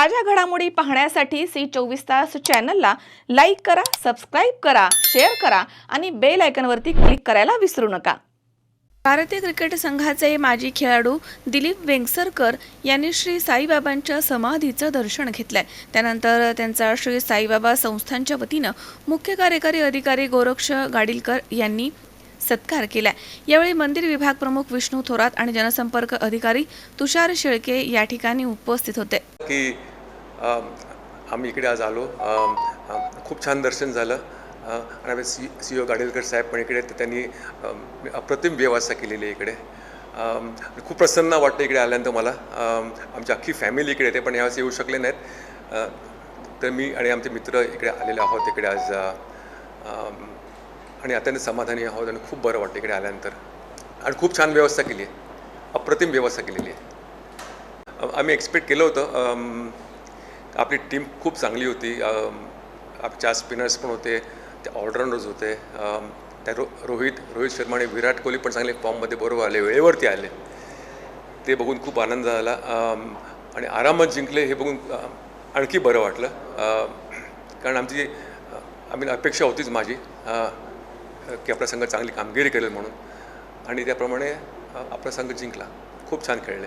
ताज्या घडामोडी पाहण्यासाठी सी चोवीस तास चॅनलला लाईक करा सबस्क्राईब करा शेअर करा आणि बेल आयकॉनवरती क्लिक करायला विसरू नका. भारतीय क्रिकेट संघाचे माजी खेळाडू दिलीप वेंगसरकर यांनी श्री साईबाबांच्या समाधीचं दर्शन घेतलंय. त्यानंतर त्यांचा श्री साईबाबा संस्थांच्या वतीनं मुख्य कार्यकारी अधिकारी गोरक्ष गाडीलकर यांनी सत्कार केलाय. यावेळी मंदिर विभाग प्रमुख विष्णू थोरात आणि जनसंपर्क अधिकारी तुषार शेळके या ठिकाणी उपस्थित होते. की आम्ही इकडे आज आलो. खूप छान दर्शन झालं. आणि आम्ही सी सी ओ गाडेलकर साहेब पण इकडे तर त्यांनी अप्रतिम व्यवस्था केलेली आहे इकडे. खूप प्रसन्न वाटतं इकडे आल्यानंतर मला. आमची अख्खी फॅमिली इकडे येते पण यावेळेस येऊ शकले नाहीत. तर मी आणि आमचे मित्र इकडे आलेले आहोत इकडे आज. आणि अत्यंत समाधानी आहोत आणि खूप बरं वाटतं इकडे आल्यानंतर. आणि खूप छान व्यवस्था केली आहे. अप्रतिम व्यवस्था केलेली आहे. आम्ही एक्सपेक्ट केलं होतं. आपली टीम खूप चांगली होती. आप चार स्पिनर्स पण होते ते ऑलराऊंडर्स होते. त्या रो रोहित रोहित शर्मा आणि विराट कोहली पण चांगले फॉर्ममध्ये बरोबर आले वेळेवरती आले. ते बघून खूप आनंद झाला. आणि आरामात जिंकले हे बघून आणखी बरं वाटलं. कारण आमची आम्ही अपेक्षा होतीच माझी की आपला संघ चांगली कामगिरी करेल म्हणून. आणि त्याप्रमाणे आपला संघ जिंकला. खूप छान खेळले.